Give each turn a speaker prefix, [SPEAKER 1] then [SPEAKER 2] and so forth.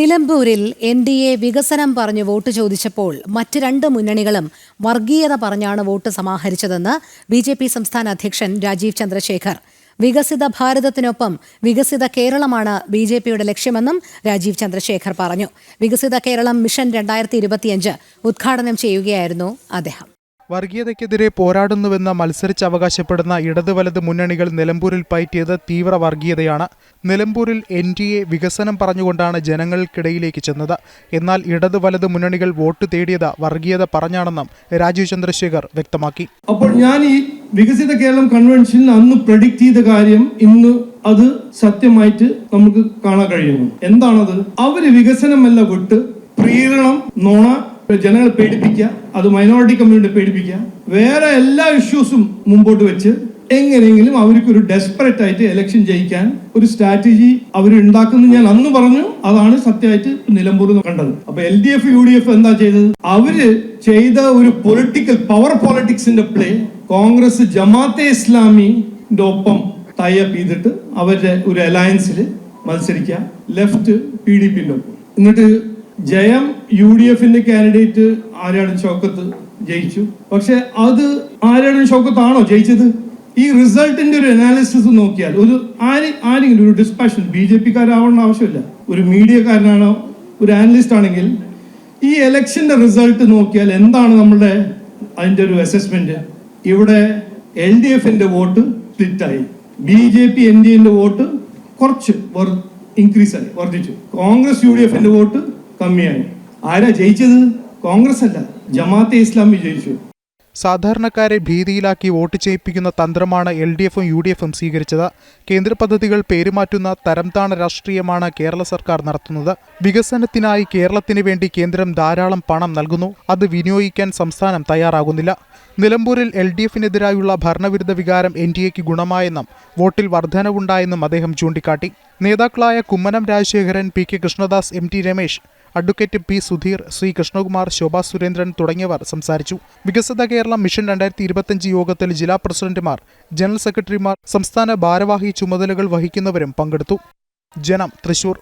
[SPEAKER 1] നിലമ്പൂരിൽ N D A വികസനം പറഞ്ഞു വോട്ട് ചോദിച്ചപ്പോൾ മറ്റ് രണ്ട് മുന്നണികളും വർഗീയത പറഞ്ഞാണ് വോട്ട് സമാഹരിച്ചതെന്ന് ബി ജെ പി സംസ്ഥാന അധ്യക്ഷൻ രാജീവ് ചന്ദ്രശേഖർ. വികസിത ഭാരതത്തിനൊപ്പം വികസിത കേരളമാണ് ബി ജെ പിയുടെ ലക്ഷ്യമെന്നും രാജീവ് ചന്ദ്രശേഖർ പറഞ്ഞു. വികസിത കേരളം മിഷൻ രണ്ടായിരത്തി ഇരുപത്തിയഞ്ച് ഉദ്ഘാടനം ചെയ്യുകയായിരുന്നു അദ്ദേഹം.
[SPEAKER 2] വർഗീയതയ്ക്കെതിരെ പോരാടുന്നുവെന്ന് മത്സരിച്ച് അവകാശപ്പെടുന്ന ഇടത് വലത് മുന്നണികൾ നിലമ്പൂരിൽ പയറ്റിയത് തീവ്ര വർഗീയതയാണ്. നിലമ്പൂരിൽ എൻ ഡി എ വികസനം പറഞ്ഞുകൊണ്ടാണ് ജനങ്ങൾക്കിടയിലേക്ക് ചെന്നത്. എന്നാൽ ഇടത് വലത് മുന്നണികൾ വോട്ട് തേടിയത് വർഗീയത പറഞ്ഞാണെന്നും രാജീവ് ചന്ദ്രശേഖർ വ്യക്തമാക്കി.
[SPEAKER 3] അപ്പോൾ ഞാൻ ഈ വികസിത കേരളം കൺവെൻഷനിൽ അന്ന് പ്രഡിക്റ്റ് ചെയ്ത കാര്യം ഇന്ന് അത് സത്യമായിട്ട് നമുക്ക് കാണാൻ കഴിയുന്നു. എന്താണത്? അവർ വികസനമല്ല വിട്ട് പ്രീരണം നോണ ജനങ്ങളെ പേടിപ്പിക്കുക അത് മൈനോറിറ്റി കമ്മ്യൂണിറ്റി പേടിപ്പിക്കുക. വേറെ എല്ലാ ഇഷ്യൂസും മുമ്പോട്ട് വെച്ച് എങ്ങനെയെങ്കിലും അവർക്ക് ഒരു ഡെസ്പറേറ്റ് ആയിട്ട് ഇലക്ഷൻ ജയിക്കാൻ ഒരു സ്ട്രാറ്റജി അവർ ഉണ്ടാക്കുന്നു ഞാൻ അന്ന് പറഞ്ഞു. അതാണ് സത്യമായിട്ട് നിലമ്പൂർ കണ്ടത്. അപ്പൊ L D F U D F എന്താ ചെയ്തത്? അവർ ചെയ്ത ഒരു പൊളിറ്റിക്കൽ പവർ പോളിറ്റിക്സിന്റെ പ്ലേ കോൺഗ്രസ് ജമാഅത്തെ ഇസ്ലാമിന്റെ ഒപ്പം ടൈപ്പ് ചെയ്തിട്ട് അവരുടെ ഒരു അലയൻസിൽ മത്സരിക്കുക. ലെഫ്റ്റ് പി ഡി ഒപ്പം. എന്നിട്ട് ജയം യു ഡി എഫിന്റെ കാൻഡിഡേറ്റ് ആര്യാടൻ ഷൗക്കത്ത് ജയിച്ചു. പക്ഷെ അത് ആര്യാടൻ ഷൗക്കത്താണോ ജയിച്ചത്? ഈ റിസൾട്ടിന്റെ ഒരു അനാലിസിസ് നോക്കിയാൽ ഒരു ആര് ആരെങ്കിലും ഒരു ഡിസ്പാഷൻ ബി ജെ പിക്കാരാവേണ്ട ആവശ്യമില്ല. ഒരു മീഡിയക്കാരനാണോ ഒരു ആനലിസ്റ്റ് ആണെങ്കിൽ ഈ എലക്ഷന്റെ റിസൾട്ട് നോക്കിയാൽ എന്താണ് നമ്മുടെ അതിന്റെ ഒരു അസസ്മെന്റ്? ഇവിടെ എൽ ഡി എഫിന്റെ vote സ്പ്ലിറ്റായി. B J P N D എന്റെ വോട്ട് കുറച്ച് ഇൻക്രീസ് ആയി വർദ്ധിച്ചു. കോൺഗ്രസ് യു ഡി എഫിന്റെ വോട്ട് കമ്മിയായി ആരാ ജയിച്ചത്? കോൺഗ്രസ് അല്ല. ജമാഅത്തെ ഇസ്ലാമി ജയിച്ചു.
[SPEAKER 2] സാധാരണക്കാരെ ഭീതിയിലാക്കി വോട്ട് ചെയ്യിപ്പിക്കുന്ന തന്ത്രമാണ് എൽ ഡി എഫും യു ഡി എഫും സ്വീകരിച്ചത്. കേന്ദ്ര പദ്ധതികൾ പേരുമാറ്റുന്ന തരംതാണ രാഷ്ട്രീയമാണ് കേരള സർക്കാർ നടത്തുന്നത്. വികസനത്തിനായി കേരളത്തിന് വേണ്ടി കേന്ദ്രം ധാരാളം പണം നൽകുന്നു. അത് വിനിയോഗിക്കാൻ സംസ്ഥാനം തയ്യാറാകുന്നില്ല. നിലമ്പൂരിൽ എൽ ഡി എഫിനെതിരായുള്ള ഭരണവിരുദ്ധ വികാരം എൻ ഡി എക്ക് ഗുണമായെന്നും വോട്ടിൽ വർധനവുണ്ടായെന്നും അദ്ദേഹം ചൂണ്ടിക്കാട്ടി. നേതാക്കളായ Kummanam Rajasekharan P K Krishnadas M T Ramesh advocate P Sudheer Shri Krishnakumar Sobha Surendran തുടങ്ങിയവർ സംസാരിച്ചു. വികസിത കേരളം മിഷൻ രണ്ടായിരത്തി ഇരുപത്തിയഞ്ച് യോഗത്തിൽ ജില്ലാ പ്രസിഡന്റുമാർ ജനറൽ സെക്രട്ടറിമാർ സംസ്ഥാന ഭാരവാഹി ചുമതലകൾ വഹിക്കുന്നവരും പങ്കെടുത്തു. ജനം തൃശൂർ.